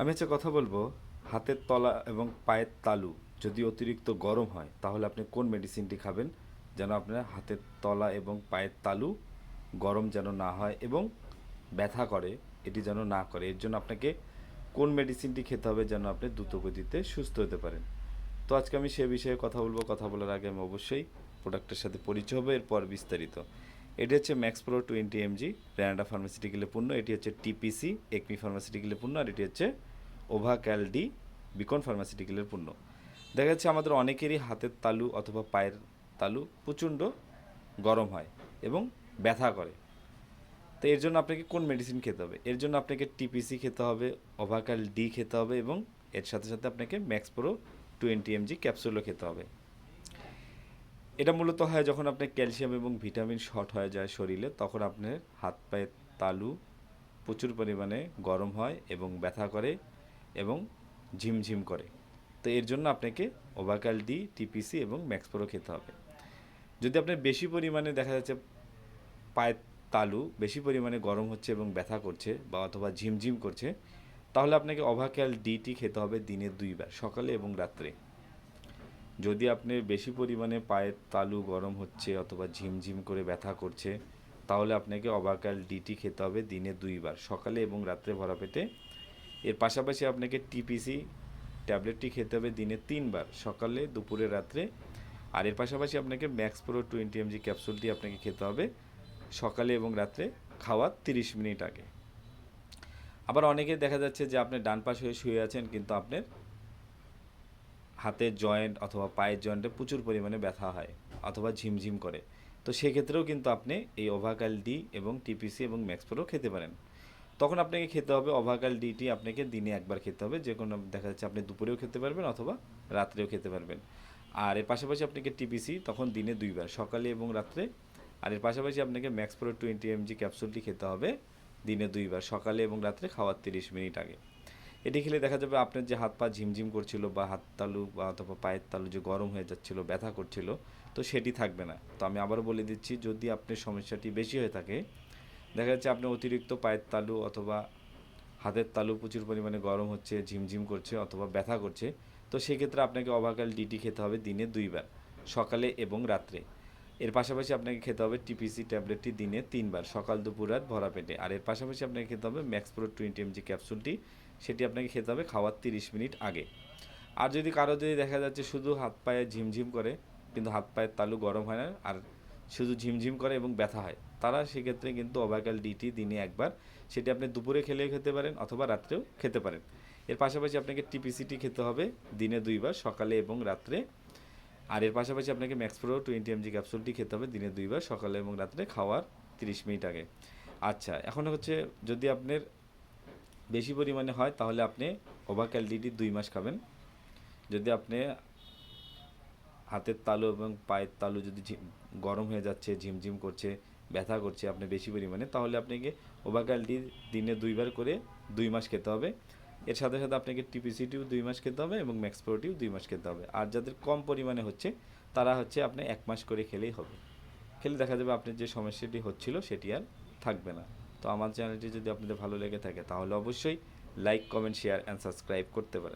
আমি হচ্ছে কথা বলব, হাতের তলা এবং পায়ের তালু যদি অতিরিক্ত গরম হয়, তাহলে আপনি কোন মেডিসিনটি খাবেন? যেন আপনার হাতের তলা এবং পায়ের তালু গরম যেন না হয় এবং ব্যথা করে, এটি যেন না করে। এর জন্য আপনাকে কোন মেডিসিনটি খেতে হবে যেন আপনি দ্রুত গতিতে সুস্থ হতে পারেন? তো আজকে আমি সে বিষয়ে কথা বলব। কথা বলার আগে আমি অবশ্যই প্রোডাক্টের সাথে পরিচয় হবে, এরপর বিস্তারিত। এটি হচ্ছে ম্যাক্স প্রো টোয়েন্টি এমজি র্যান্ডা ফার্মাসিউটিক্যালের পণ্য, এটি হচ্ছে টিপিসি একমি ফার্মাসিউটিক্যালের পণ্য, আর এটি হচ্ছে ওভা ক্যালডি বিকন ফার্মাসিউটিক্যালের পণ্য। দেখা যাচ্ছে আমাদের অনেকেরই হাতের তালু অথবা পায়ের তালু প্রচণ্ড গরম হয় এবং ব্যথা করে। তো এর জন্য আপনাকে কোন মেডিসিন খেতে হবে? এর জন্য আপনাকে টিপিসি খেতে হবে ওভাকাল ডি খেতে হবে এবং এর সাথে সাথে আপনাকে ম্যাক্স প্রো টোয়েন্টি এমজি ক্যাপসুলও খেতে হবে। এটা মূলত হয় যখন আপনার ক্যালসিয়াম এবং ভিটামিন শর্ট হয়ে যায় শরীরে, তখন আপনার হাত পায়ের তালু প্রচুর পরিমাণে গরম হয় এবং ব্যথা করে। এবং ঝিমঝিম করে। তো এর জন্য আপনাকে ওভাকাল ডি, টিপিসি এবং ম্যাক্স প্রো খেতে হবে। যদি আপনার বেশি পরিমাণে দেখা যাচ্ছে পায়ের তালু বেশি পরিমাণে গরম হচ্ছে এবং ব্যথা করছে বা অথবা ঝিমঝিম করছে, তাহলে আপনাকে অভাক্যাল ডিটি খেতে হবে দিনে দুইবার, সকালে এবং রাত্রে। যদি আপনি বেশি পরিমাণে পায়ের তালু গরম হচ্ছে অথবা ঝিমঝিম করে ব্যথা করছে, তাহলে আপনাকে অবাকাল ডিটি খেতে হবে দিনে দুইবার, সকালে এবং রাত্রে ভরা পেটে এর পাশাপাশি আপনাকে টিপিসি ট্যাবলেটটি খেতে হবে দিনে তিনবার, সকালে, দুপুরে, রাত্রে। আর এর পাশাপাশি আপনাকে ম্যাক্স প্রো টোয়েন্টি এমজি ক্যাপসুলটি আপনাকে খেতে হবে সকালে এবং রাত্রে খাওয়ার তিরিশ মিনিট আগে। আবার অনেকে দেখা যাচ্ছে যে আপনি ডান পাশ হয়ে শুয়ে আছেন, কিন্তু আপনার হাতের জয়েন্ট অথবা পায়ের জয়েন্টে প্রচুর পরিমাণে ব্যথা হয় অথবা ঝিমঝিম করে। তো সেক্ষেত্রেও কিন্তু আপনি এই ওভাকাল ডি এবং টিপিসি এবং ম্যাক্সপ্রো খেতে পারেন। তখন আপনাকে খেতে হবে ওভাকাল ডিটি আপনাকে দিনে একবার খেতে হবে। যে কোনো, দেখা যাচ্ছে আপনি দুপুরেও খেতে পারবেন অথবা রাত্রেও খেতে পারবেন। আর এর পাশাপাশি আপনাকে টিপিসি তখন দিনে দুইবার, সকালে এবং রাত্রে। আর এর পাশাপাশি আপনাকে ম্যাক্স প্রো টোয়েন্টি এমজি ক্যাপসুলটি খেতে হবে দিনে দুইবার, সকালে এবং রাত্রে খাওয়ার তিরিশ মিনিট আগে। এটি খেলে দেখা যাবে আপনার যে হাত পা ঝিমঝিম করছিল বা হাত তালু বা অথবা পায়ের তালু যে গরম হয়ে যাচ্ছিল, ব্যথা করছিল, তো সেটি থাকবে না। তো আমি আবারও বলে দিচ্ছি, যদি আপনার সমস্যাটি বেশি হয়ে থাকে দেখা যাচ্ছে আপনার অতিরিক্ত পায়ের তালু অথবা হাতের তালু প্রচুর পরিমাণে গরম হচ্ছে, ঝিমঝিম করছে অথবা ব্যথা করছে, তো সেক্ষেত্রে আপনাকে অবাকাল ডিটি খেতে হবে দিনে দুইবার, সকালে এবং রাত্রে। এর পাশাপাশি আপনাকে খেতে হবে টিপিসি ট্যাবলেটটি দিনে তিনবার, সকাল, দুপুর, রাত ভরা পেটে। আর এর পাশাপাশি আপনাকে খেতে হবে ম্যাক্স প্রো টোয়েন্টি এমজি ক্যাপসুলটি সেটি আপনাকে খেতে হবে খাওয়ার তিরিশ মিনিট আগে। আর যদি কারও যদি দেখা যাচ্ছে শুধু হাত পায়ে ঝিমঝিম করে, কিন্তু হাত পায়ের তালু গরম হয় না, আর শুধু ঝিমঝিম করে এবং ব্যথা হয়। তারা সেক্ষেত্রে কিন্তু অবাকাল ডিটি দিনে একবার সেটি আপনি দুপুরে খেলেও খেতে পারেন অথবা রাত্রেও খেতে পারেন। এর পাশাপাশি আপনাকে টিপিসিটি খেতে হবে দিনে দুইবার, সকালে এবং রাত্রে। আর এর পাশাপাশি আপনাকে ম্যাক্সপ্রো টোয়েন্টি এমজি ক্যাপসুলটি খেতে হবে দিনে দুইবার, সকালে এবং রাত্রে খাওয়ার তিরিশ মিনিট আগে। আচ্ছা এখন হচ্ছে যদি আপনার বেশি পরিমাণে হয় তাহলে আপনি ওভাক্যাল ডিটি দুই মাস খাবেন। যদি আপনি হাতের তালু এবং পায়ের তালু যদি গরম হয়ে যাচ্ছে, ঝিমঝিম করছে, ব্যথা করছে আপনি বেশি পরিমাণে, তাহলে আপনাকে ওভাক্যাল ডি দিনে দুইবার করে দুই মাস খেতে হবে। এর সাথে সাথে আপনাকে টিপিসিটিও দুই মাস খেতে হবে এবং ম্যাক্স প্রোটিও দুই মাস খেতে হবে। আর যাদের কম পরিমাণে হচ্ছে, তারা হচ্ছে আপনি এক মাস করে খেলেই হবে। খেলে দেখা যাবে আপনার যে সমস্যাটি হচ্ছিল সেটি আর থাকবে না। তো আমার চ্যানেলটি যদি আপনাদের ভালো লেগে থাকে, তাহলে অবশ্যই like, comment, share and subscribe করতে পারেন।